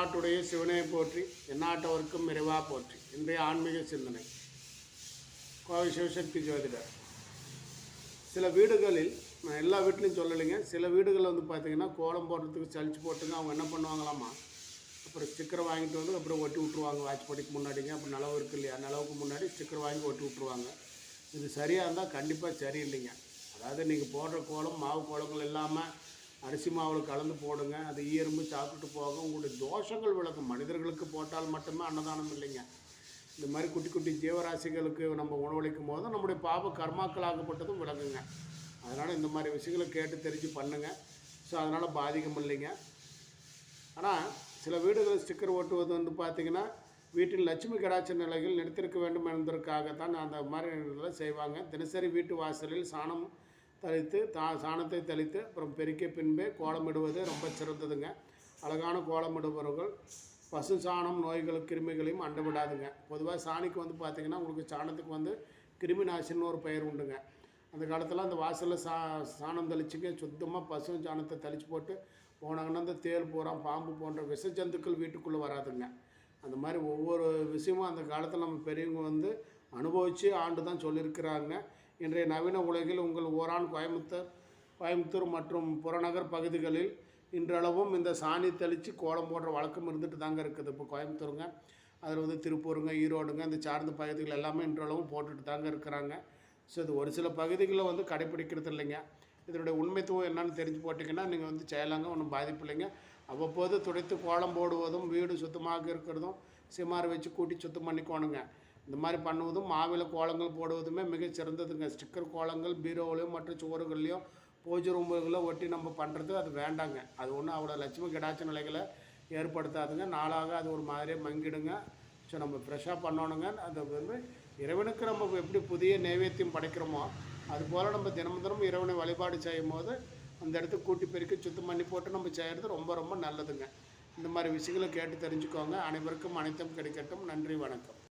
எந்நாட்டுடைய சிவனை போற்றி எந்நாட்டவர்க்கும் நிறைவா போற்றி. இன்றைய ஆன்மீக சிந்தனை. கோவை சிவசக்தி ஜோதிடர். சில வீடுகளில் நான் எல்லா வீட்லையும் சொல்லலைங்க சில வீடுகளில் வந்து பார்த்தீங்கன்னா கோலம் போடுறதுக்கு சளிச்சு போட்டுங்க அவங்க என்ன பண்ணுவாங்களாமா அப்புறம் ஸ்டிக்கர் வாங்கிட்டு வந்து அப்புறம் ஒட்டி விட்ருவாங்க வாட்ச்படிக்கு முன்னாடிங்க. அப்புறம் நிலவு இருக்கு இல்லையா? நிலவுக்கு முன்னாடி ஸ்டிக்கர் வாங்கி ஒட்டி விட்ருவாங்க இது சரியாக இருந்தால் கண்டிப்பாக சரியில்லைங்க. அதாவது நீங்கள் போடுற கோலம் மாவு கோலங்கள் இல்லாமல் அரிசி மாவில் கலந்து போடுங்க அது ஈரம்பு சாப்பிட்டு போக உங்களுடைய தோஷங்கள் விளக்கும் மனிதர்களுக்கு போட்டால் மட்டுமே அன்னதானம் இல்லைங்க. இந்த மாதிரி குட்டி குட்டி ஜீவராசிகளுக்கு நம்ம உணவளிக்கும் போது நம்முடைய பாப கர்மாக்களாகப்பட்டதும் விளங்குங்க அதனால் இந்த மாதிரி விஷயங்களை கேட்டு தெரிஞ்சு பண்ணுங்கள் ஸோ அதனால் பாதிக்கம் இல்லைங்க. ஆனால் சில வீடுகளில் ஸ்டிக்கர் ஒட்டுவது வந்து பார்த்திங்கன்னா வீட்டில் லட்சுமி கடாட்ச நிலைகள் நிறுத்திருக்க வேண்டும் என்பதற்காக தான் அந்த மாதிரி செய்வாங்க. தினசரி வீட்டு வாசலில் சாணம் தெளித்து தா சாணத்தை தெளித்து அப்புறம் பெருக்கிய பின்பே கோலமிடுவது ரொம்ப சிறந்ததுங்க. அழகான கோலமிடுபவர்கள் பசு சாணம் நோய்கள் கிருமிகளையும் அண்ட விடாதுங்க. பொதுவாக சாணிக்கு வந்து பார்த்திங்கன்னா உங்களுக்கு சாணத்துக்கு வந்து கிருமி நாசின்னு ஒரு பெயர் உண்டுங்க. அந்த காலத்தில் அந்த வாசலில் சா சாணம் தெளிச்சுங்க சுத்தமாக பசு சாணத்தை தெளித்து போட்டு போனாங்கன்னா அந்த தேல் பூரா பாம்பு போன்ற விஷ ஜந்துக்கள் வீட்டுக்குள்ளே வராதுங்க. அந்த மாதிரி ஒவ்வொரு விஷயமும் அந்த காலத்தில் நம்ம பெரியவங்க வந்து அனுபவித்து ஆண்டு தான் சொல்லியிருக்கிறாங்க. இன்றைய நவீன உலகில் உங்கள் ஓரான் கோயம்புத்தூர் கோயம்புத்தூர் மற்றும் புறநகர் பகுதிகளில் இன்றளவும் இந்த சாணி தெளித்து கோலம் போடுற வழக்கம் இருந்துட்டு தாங்க இருக்குது. இப்போ கோயம்புத்தூருங்க அதில் வந்து திருப்பூருங்க ஈரோடுங்க இந்த சார்ந்த பகுதிகள் எல்லாமே இன்றளவும் போட்டுட்டு தாங்க இருக்கிறாங்க. ஸோ இது ஒரு சில பகுதிகளில் வந்து கடைப்பிடிக்கிறது இல்லைங்க. இதனுடைய உண்மைத்துவம் என்னன்னு தெரிஞ்சு போட்டிங்கன்னா நீங்கள் வந்து செய்யலாங்க ஒன்றும் பாதிப்பு இல்லைங்க. அவ்வப்போது துடைத்து கோலம் போடுவதும் வீடு சுத்தமாக இருக்கிறதும் சிமார் வச்சு கூட்டி சுத்தம் பண்ணிக்கோணுங்க. இந்த மாதிரி பண்ணுவதும் மாவில கோலங்கள் போடுவதுமே மிகச்சிறந்ததுங்க ஸ்டிக்கர் கோலங்கள் பீரோவிலையும் மற்ற சுவர்கள்லையும் பூஜை ரூமுகளில் ஒட்டி நம்ம பண்ணுறது அது வேண்டாங்க. அது ஒன்றும் அவ்வளோ லட்சுமி கிடாச்ச நிலைகளை ஏற்படுத்தாதுங்க. நாளாக அது ஒரு மாதிரியே மங்கிடுங்க. ஸோ நம்ம ஃப்ரெஷ்ஷாக பண்ணணுங்க. அது வந்து இறைவனுக்கு நம்ம எப்படி புதிய நைவேத்தியம் படைக்கிறோமோ அதுபோல் நம்ம தினமும் தினமும் இறைவனை வழிபாடு செய்யும் போது அந்த இடத்துக்கு கூட்டி பெருக்கி சுத்தம் பண்ணி போட்டு நம்ம செய்கிறது ரொம்ப ரொம்ப நல்லதுங்க. இந்த மாதிரி விஷயங்களை கேட்டு தெரிஞ்சுக்கோங்க. அனைவருக்கும் அனைத்தும் கிடைக்கட்டும். நன்றி வணக்கம்.